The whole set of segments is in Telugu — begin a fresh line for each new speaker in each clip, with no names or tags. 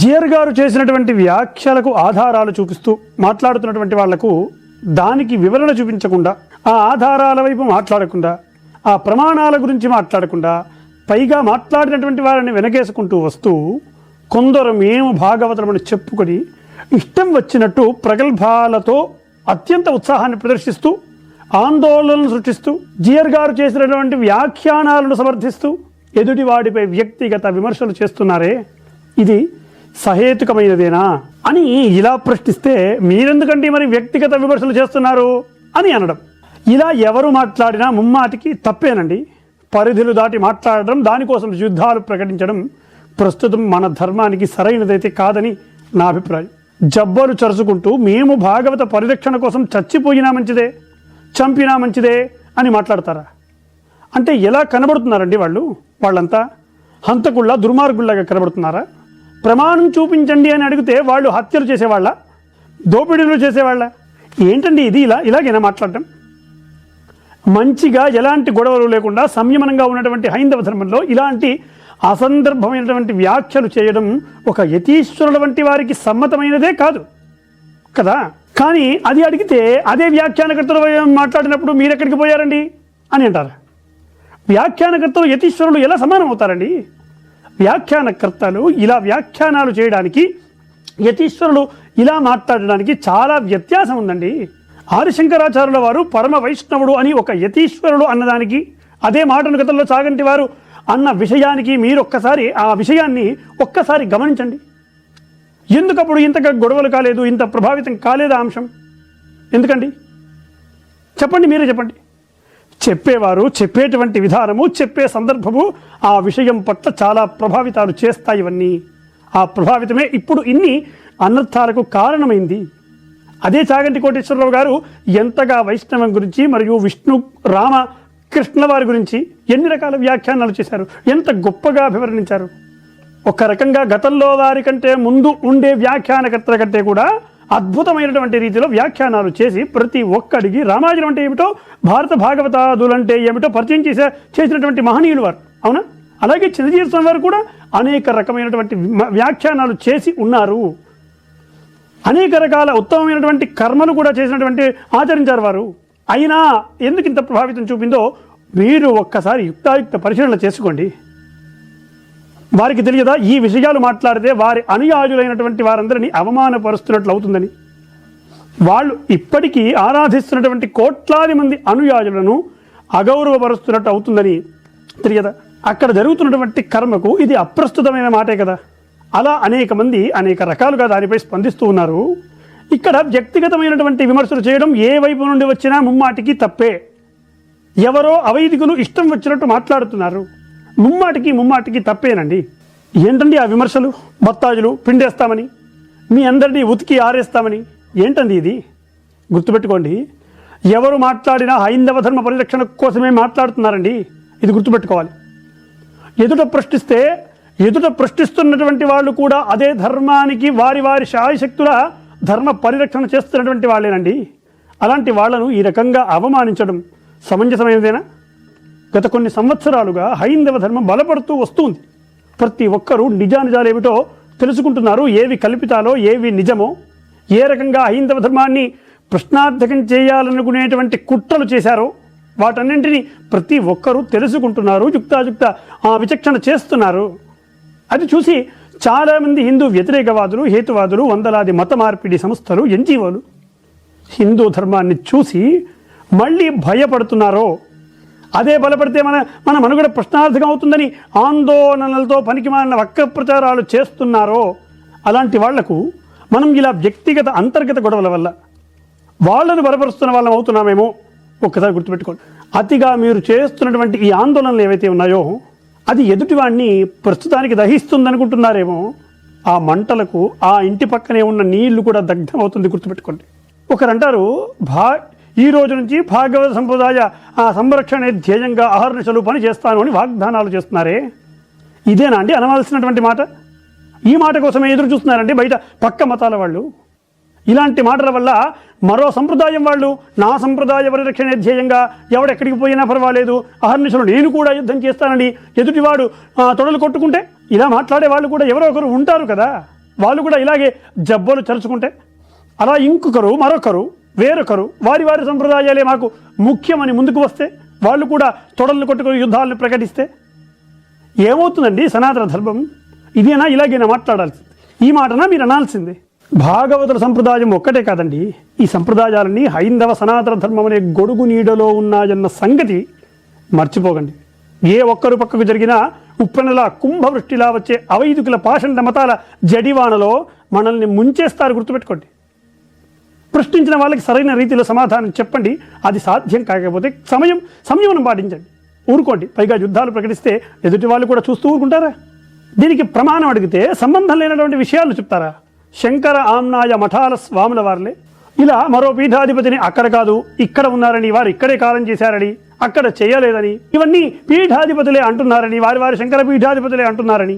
జియర్ గారు చేసినటువంటి వ్యాఖ్యలకు ఆధారాలు చూపిస్తూ మాట్లాడుతున్నటువంటి వాళ్ళకు దానికి వివరణ చూపించకుండా ఆ ఆధారాల వైపు మాట్లాడకుండా ఆ ప్రమాణాల గురించి మాట్లాడకుండా పైగా మాట్లాడినటువంటి వారిని వెనకేసుకుంటూ వస్తూ కొందరు మేము భాగవతమని చెప్పుకొని ఇష్టం వచ్చినట్టు ప్రగల్భాలతో అత్యంత ఉత్సాహాన్ని ప్రదర్శిస్తూ ఆందోళనలు సృష్టిస్తూ జియర్ గారు చేసినటువంటి వ్యాఖ్యానాలను సమర్థిస్తూ ఎదుటివాడిపై వ్యక్తిగత విమర్శలు చేస్తున్నారే. ఇది సహేతుకమైనదేనా అని ఇలా ప్రశ్నిస్తే మీరెందుకంటే మరి వ్యక్తిగత విమర్శలు చేస్తున్నారు అని అనడం. ఇలా ఎవరు మాట్లాడినా ముమ్మాటికి తప్పేనండి. పరిధులు దాటి మాట్లాడడం దానికోసం యుద్ధాలు ప్రకటించడం ప్రస్తుతం మన ధర్మానికి సరైనదైతే కాదని నా అభిప్రాయం. జబ్బలు చరుచుకుంటూ మేము భాగవత పరిరక్షణ కోసం చచ్చిపోయినా మంచిదే చంపినా మంచిదే అని మాట్లాడతారా? అంటే ఎలా కనబడుతున్నారండి వాళ్ళు? వాళ్ళంతా హంతకుళ్ళ దుర్మార్గుల్లాగా కనబడుతున్నారా? ప్రమాణం చూపించండి అని అడిగితే వాళ్ళు హత్యలు చేసేవాళ్ళ? దోపిడీలు చేసేవాళ్ళ? ఏంటండి ఇది? ఇలా ఇలాగైనా మాట్లాడటం? మంచిగా ఎలాంటి గొడవలు లేకుండా సంయమనంగా ఉన్నటువంటి హైందవ ధర్మంలో ఇలాంటి అసందర్భమైనటువంటి వ్యాఖ్యలు చేయడం ఒక యతీశ్వరుల వంటి వారికి సమ్మతమైనదే కాదు. కదా? కానీ అది అడిగితే అదే వ్యాఖ్యానకర్తలు మాట్లాడినప్పుడు మీరెక్కడికి పోయారండి? అని అంటారు? వ్యాఖ్యానకర్తలు యతీశ్వరులు ఎలా సమానం అవుతారండి? వ్యాఖ్యానకర్తలు ఇలా వ్యాఖ్యానాలు చేయడానికి యతీశ్వరులు ఇలా మాట్లాడడానికి చాలా వ్యత్యాసం ఉందండి. ఆదిశంకరాచార్యుల వారు పరమ వైష్ణవుడు అని ఒక యతీశ్వరుడు అన్నదానికి అదే మాటను గతంలో సాగంటి వారు అన్న విషయానికి మీరు ఒక్కసారి ఆ విషయాన్ని ఒక్కసారి గమనించండి. ఎందుకప్పుడు ఇంతగా గొడవలు కాలేదు ఇంత ప్రభావితం కాలేదా అంశం? ఎందుకండి? చెప్పండి మీరే చెప్పండి. చెప్పేవారు చెప్పేటువంటి విధానము చెప్పే సందర్భము ఆ విషయం పట్ల చాలా ప్రభావితాలు చేస్తాయి ఇవన్నీ. ఆ ప్రభావితమే ఇప్పుడు ఇన్ని అనర్థాలకు కారణమైంది. అదే చాగంటి కోటేశ్వరరావు గారు ఎంతగా వైష్ణవం గురించి మరియు విష్ణు రామ కృష్ణ వారి గురించి ఎన్ని రకాల వ్యాఖ్యానాలు చేశారు ఎంత గొప్పగా అభివర్ణించారు. ఒక రకంగా గతంలో వారి కంటే ముందు ఉండే వ్యాఖ్యానకర్తల కంటే కూడా అద్భుతమైనటువంటి రీతిలో వ్యాఖ్యానాలు చేసి ప్రతి ఒక్కడికి రామాయణం అంటే ఏమిటో భారత భాగవతాదులంటే ఏమిటో పరిచయం చేసే చేసినటువంటి మహనీయులు వారు. అవునా? అలాగే చిరంజీవి స్వామి వారు కూడా అనేక రకమైనటువంటి వ్యాఖ్యానాలు చేసి ఉన్నారు. అనేక రకాల ఉత్తమమైనటువంటి కర్మలు కూడా చేసినటువంటి ఆచరించారు వారు. అయినా ఎందుకు ఇంత ప్రభావితం చూపిందో మీరు ఒక్కసారి యుక్తాయుక్త పరిశీలన చేసుకోండి. వారికి తెలియదా? ఈ విషయాలు మాట్లాడితే వారి అనుయాయులైనటువంటి వారందరినీ అవమానపరుస్తున్నట్లు అవుతుందని. వాళ్ళు ఇప్పటికీ ఆరాధిస్తున్నటువంటి కోట్లాది మంది అనుయాయులను అగౌరవపరుస్తున్నట్టు అవుతుందని తెలియదా? అక్కడ జరుగుతున్నటువంటి కర్మకు ఇది అప్రస్తుతమైన మాటే కదా. అలా అనేక మంది అనేక రకాలుగా దానిపై స్పందిస్తూ ఉన్నారు. ఇక్కడ వ్యక్తిగతమైనటువంటి విమర్శలు చేయడం ఏ వైపు నుండి వచ్చినా ముమ్మాటికి తప్పే. ఎవరో అవైదికులు ఇష్టం వచ్చినట్టు మాట్లాడుతున్నారు. ముమ్మాటికి ముమ్మాటికి తప్పేనండి. ఏంటండి ఆ విమర్శలు? బత్తాజులు పిండేస్తామని మీ అందరినీ ఉతికి ఆరేస్తామని ఏంటండి ఇది? గుర్తుపెట్టుకోండి ఎవరు మాట్లాడినా హైందవ ధర్మ పరిరక్షణ కోసమే మాట్లాడుతున్నారండి. ఇది గుర్తుపెట్టుకోవాలి. ఎదుట ప్రశ్నిస్తే ఎదుట ప్రశ్నిస్తున్నటువంటి వాళ్ళు కూడా అదే ధర్మానికి వారి వారి శాయశక్తుల ధర్మ పరిరక్షణ చేస్తున్నటువంటి వాళ్ళేనండి. అలాంటి వాళ్ళను ఈ రకంగా అవమానించడం సమంజసమైనదేనా? గత కొన్ని సంవత్సరాలుగా హైందవ ధర్మం బలపడుతూ వస్తుంది. ప్రతి ఒక్కరూ నిజానిజాలు ఏమిటో తెలుసుకుంటున్నారు. ఏవి కల్పితాలో ఏవి నిజమో. ఏ రకంగా హైందవ ధర్మాన్ని ప్రశ్నార్థకం చేయాలనుకునేటువంటి కుట్రలు చేశారో వాటన్నింటినీ ప్రతి ఒక్కరూ తెలుసుకుంటున్నారు యుక్తాయుక్త ఆ విచక్షణ చేస్తున్నారు. అది చూసి చాలామంది హిందూ వ్యతిరేకవాదులు హేతువాదులు వందలాది మత మార్పిడి సంస్థలు ఎన్జీఓలు హిందూ ధర్మాన్ని చూసి మళ్ళీ భయపడుతున్నారో. అదే బలపడితే మన మన మనుగడ ప్రశ్నార్థకం అవుతుందని ఆందోళనలతో పనికిమాలిన వక్ర ప్రచారాలు చేస్తున్నారో అలాంటి వాళ్ళకు మనం ఇలా వ్యక్తిగత అంతర్గత గొడవల వల్ల వాళ్ళను బలపరుస్తున్న వాళ్ళం అవుతున్నామేమో ఒక్కసారి గుర్తుపెట్టుకోండి. అతిగా మీరు చేస్తున్నటువంటి ఈ ఆందోళనలు ఏవైతే ఉన్నాయో అది ఎదుటివాణ్ణి ప్రస్తుతానికి దహిస్తుందనుకుంటున్నారేమో ఆ మంటలకు ఆ ఇంటి పక్కనే ఉన్న నీళ్ళు కూడా దగ్ధమవుతుంది గుర్తుపెట్టుకోండి. ఒకరంటారు భా ఈ రోజు నుంచి భాగవత సంప్రదాయ సంరక్షణ ధ్యేయంగా అహర్నిశలు పని చేస్తాను అని వాగ్దానాలు చేస్తున్నారే. ఇదేనా అండి అనవలసినటువంటి మాట? ఈ మాట కోసమే ఎదురు చూస్తున్నారండి బయట పక్క మతాల వాళ్ళు. ఇలాంటి మాటల వల్ల మరో సంప్రదాయం వాళ్ళు నా సంప్రదాయ పరిరక్షణ ధ్యేయంగా ఎవడెక్కడికి పోయినా పర్వాలేదు అహర్నిశలు నేను కూడా యుద్ధం చేస్తానని ఎదుటివాడు తొడలు కొట్టుకుంటే ఇలా మాట్లాడే వాళ్ళు కూడా ఎవరో ఒకరు ఉంటారు కదా. వాళ్ళు కూడా ఇలాగే జబ్బలు చరుచుకుంటే. అలా ఇంకొకరు మరొకరు వేరొకరు వారి వారి సంప్రదాయాలే మాకు ముఖ్యమని ముందుకు వస్తే వాళ్ళు కూడా తొడలను కొట్టుకుని యుద్ధాలను ప్రకటిస్తే ఏమవుతుందండి సనాతన ధర్మం? ఇదేనా? ఇలాగైనా మాట్లాడాల్సింది? ఈ మాటనా మీరు అనాల్సిందే? భాగవతుల సంప్రదాయం ఒక్కటే కాదండి. ఈ సంప్రదాయాలన్నీ హైందవ సనాతన ధర్మం అనే గొడుగు నీడలో ఉన్నాయన్న సంగతి మర్చిపోకండి. ఏ ఒక్కరు పక్కకు జరిగినా ఉప్పెనలా కుంభవృష్టిలా వచ్చే అవైదికుల పాషండ మతాల జడివానలో మనల్ని ముంచేస్తారు గుర్తుపెట్టుకోండి. ప్రశ్నించిన వాళ్ళకి సరైన రీతిలో సమాధానం చెప్పండి. అది సాధ్యం కాకపోతే సమయం సంయమనం పాటించండి. ఊరుకోండి. పైగా యుద్ధాలు ప్రకటిస్తే ఎదుటి వాళ్ళు కూడా చూస్తూ ఊరుకుంటారా? దీనికి ప్రమాణం అడిగితే సంబంధం లేనటువంటి విషయాలు చెప్తారా? శంకర ఆమ్నాయ మఠాల స్వాముల వారిలే. ఇలా మరో పీఠాధిపతిని అక్కడ కాదు ఇక్కడ ఉన్నారని వారు ఇక్కడే కాలం చేశారని అక్కడ చేయలేదని ఇవన్నీ పీఠాధిపతులే అంటున్నారని వారి వారి శంకర పీఠాధిపతులే అంటున్నారని.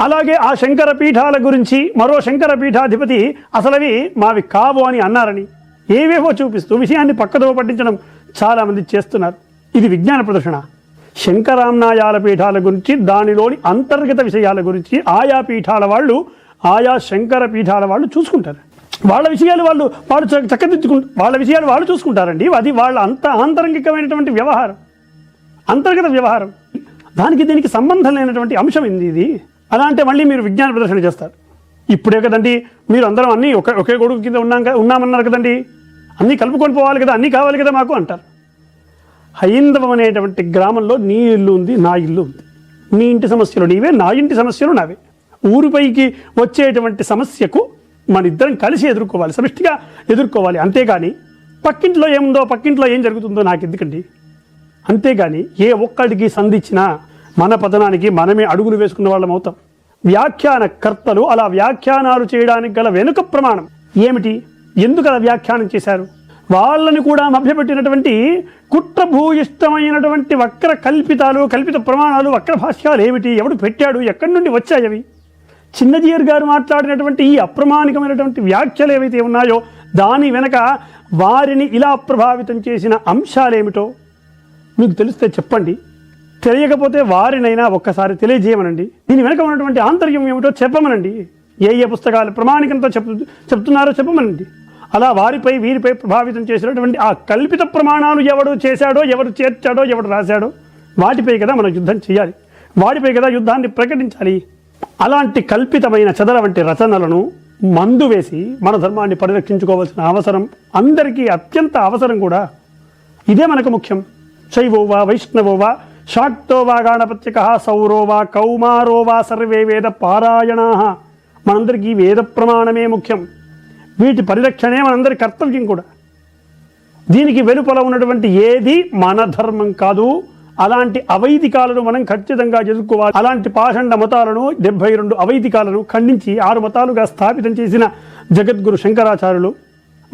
అలాగే ఆ శంకర పీఠాల గురించి మరో శంకర పీఠాధిపతి అసలవి మావి కావు అని అన్నారని ఏవేవో చూపిస్తూ విషయాన్ని పక్కదో పట్టించడం చాలామంది చేస్తున్నారు. ఇది విజ్ఞాన ప్రదర్శన. శంకరామ్నాయాల పీఠాల గురించి దానిలోని అంతర్గత విషయాల గురించి ఆయా పీఠాల వాళ్ళు ఆయా శంకర పీఠాల వాళ్ళు చూసుకుంటారు. వాళ్ళ విషయాలు వాళ్ళు వాళ్ళు చక్కదిద్దుకు వాళ్ళ విషయాలు వాళ్ళు చూసుకుంటారండి. అది వాళ్ళ అంత ఆంతరంగికమైనటువంటి వ్యవహారం. అంతర్గత వ్యవహారం. దానికి దీనికి సంబంధం లేనటువంటి అంశం ఏంది ఇది? అలా అంటే మళ్ళీ మీరు విజ్ఞాన ప్రదర్శన చేస్తారు. ఇప్పుడే కదండి మీరు అందరం అన్నీ ఒక ఒకే గొడుగు కింద ఉన్నాం క- ఉన్నామన్నారు కదండి. అన్నీ కలుపుకొని పోవాలి కదా అన్నీ కావాలి కదా మాకు అంటారు. హైందవం అనేటువంటి గ్రామంలో నీ ఇల్లు ఉంది నా ఇల్లు ఉంది. నీ ఇంటి సమస్యలు నీవే నా ఇంటి సమస్యలు నావే. ఊరిపైకి వచ్చేటువంటి సమస్యకు మన ఇద్దరం కలిసి ఎదుర్కోవాలి సమిష్టిగా ఎదుర్కోవాలి. అంతేగాని పక్కింట్లో ఏముందో పక్కింట్లో ఏం జరుగుతుందో నాకు ఎందుకండి? అంతేగాని ఏ ఒక్కడికి సంధించినా మన పతనానికి మనమే అడుగులు వేసుకున్న వాళ్ళం అవుతాం. వ్యాఖ్యాన కర్తలు అలా వ్యాఖ్యానాలు చేయడానికి గల వెనుక ప్రమాణం ఏమిటి? ఎందుకు అలా వ్యాఖ్యానం చేశారు? వాళ్ళని కూడా మభ్యపెట్టినటువంటి కుట్రభూయిష్టమైనటువంటి వక్ర కల్పితాలు కల్పిత ప్రమాణాలు వక్ర భాష్యాలు ఏమిటి? ఎవడు పెట్టాడు? ఎక్కడి నుండి వచ్చాయి అవి? చిన్నజీయర్ గారు మాట్లాడినటువంటి ఈ అప్రమాణికమైనటువంటి వ్యాఖ్యలు ఏవైతే ఉన్నాయో దాని వెనక వారిని ఇలా ప్రభావితం చేసిన అంశాలేమిటో మీకు తెలిస్తే చెప్పండి. తెలియకపోతే వారినైనా ఒక్కసారి తెలియజేయమనండి. దీని వెనుక ఉన్నటువంటి ఆంతర్యం ఏమిటో చెప్పమనండి. ఏ ఏ పుస్తకాలు ప్రమాణికంతో చెప్తు చెప్తున్నారో చెప్పమనండి. అలా వారిపై వీరిపై ప్రభావితం చేసినటువంటి ఆ కల్పిత ప్రమాణాలు ఎవడు చేశాడో ఎవరు చేర్చాడో ఎవడు రాశాడో వాటిపై కదా మనం యుద్ధం చేయాలి. వాటిపై కదా యుద్ధాన్ని ప్రకటించాలి. అలాంటి కల్పితమైన చదర వంటి రచనలను మందు వేసి మన ధర్మాన్ని పరిరక్షించుకోవాల్సిన అవసరం అందరికీ అత్యంత అవసరం కూడా. ఇదే మనకు ముఖ్యం. శైవోవా వైష్ణవోవా షాక్తో శాక్తో వా గాణపత్యక సౌరో వా కౌమారో వా సర్వే వేద పారాయణా. మనందరికీ వేద ప్రమాణమే ముఖ్యం. వీటి పరిరక్షణే మనందరి కర్తవ్యం కూడా. దీనికి వెలుపల ఉన్నటువంటి ఏది మన ధర్మం కాదు. అలాంటి అవైదికాలను మనం ఖచ్చితంగా ఎదుర్కోవాలి. అలాంటి పాషండ మతాలను డెబ్బై రెండు అవైదికాలను ఖండించి ఆరు మతాలుగా స్థాపితం చేసిన జగద్గురు శంకరాచార్యులు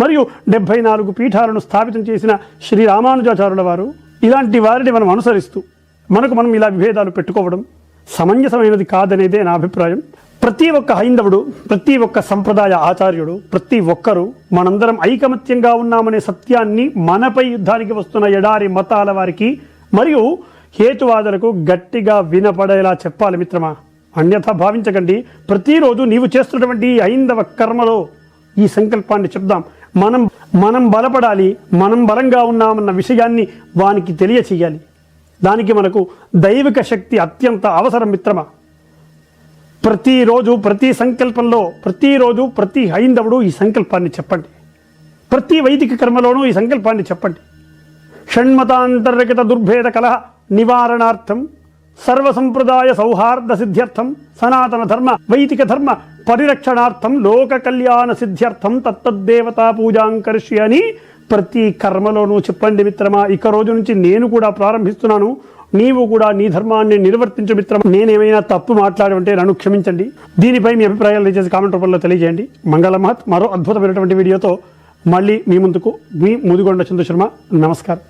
మరియు డెబ్బై నాలుగు పీఠాలను స్థాపితం చేసిన శ్రీ రామానుజాచార్యుల వారు ఇలాంటి వారిని మనం అనుసరిస్తూ మనకు మనం ఇలా విభేదాలు పెట్టుకోవడం సమంజసమైనది కాదనేదే నా అభిప్రాయం. ప్రతి ఒక్క హైందవుడు ప్రతి ఒక్క సంప్రదాయ ఆచార్యుడు ప్రతి ఒక్కరూ మనందరం ఐకమత్యంగా ఉన్నామనే సత్యాన్ని మనపై యుద్ధానికి వస్తున్న ఎడారి మతాల వారికి మరియు హేతువాదులకు గట్టిగా వినపడేలా చెప్పాలి మిత్రమా. అన్యథా భావించకండి. ప్రతిరోజు నీవు చేస్తున్నటువంటి ఐందవ హైందవ కర్మలో ఈ సంకల్పాన్ని చెప్దాం. మనం మనం బలపడాలి మనం బలంగా ఉన్నామన్న విషయాన్ని వానికి తెలియచేయాలి. దానికి మనకు దైవిక శక్తి అత్యంత అవసరం మిత్రమా? ప్రతిరోజు ప్రతి సంకల్పంలో ప్రతిరోజు ప్రతి హైందవుడు ఈ సంకల్పాన్ని చెప్పండి. ప్రతి వైదిక కర్మలోనూ ఈ సంకల్పాన్ని చెప్పండి. షణ్మతాంతర్గత దుర్భేద కలహ నివారణార్థం సర్వసంప్రదాయ సౌహార్ద సిద్ధ్యర్థం సనాతన ధర్మ వైదిక ధర్మ పరిరక్షణార్థం లోక కళ్యాణ సిద్ధ్యర్థం తత్తద్దేవతా పూజాం అని ప్రతి కర్మలోనూ చెప్పండి మిత్రమా ఇక రోజు నుంచి నేను కూడా ప్రారంభిస్తున్నాను. నీవు కూడా నీ ధర్మాన్ని నిర్వర్తించు మిత్రమా. నేనేమైనా తప్పు మాట్లాడి ఉంటే నన్ను క్షమించండి. దీనిపై మీ అభిప్రాయాలు దయచేసి కామెంట్ రూపంలో తెలియజేయండి. మంగళమహత్ మరో అద్భుతమైనటువంటి వీడియోతో మళ్ళీ మీ ముందుకు మీ ముదిగొండ చంద్రశర్మ. నమస్కారం.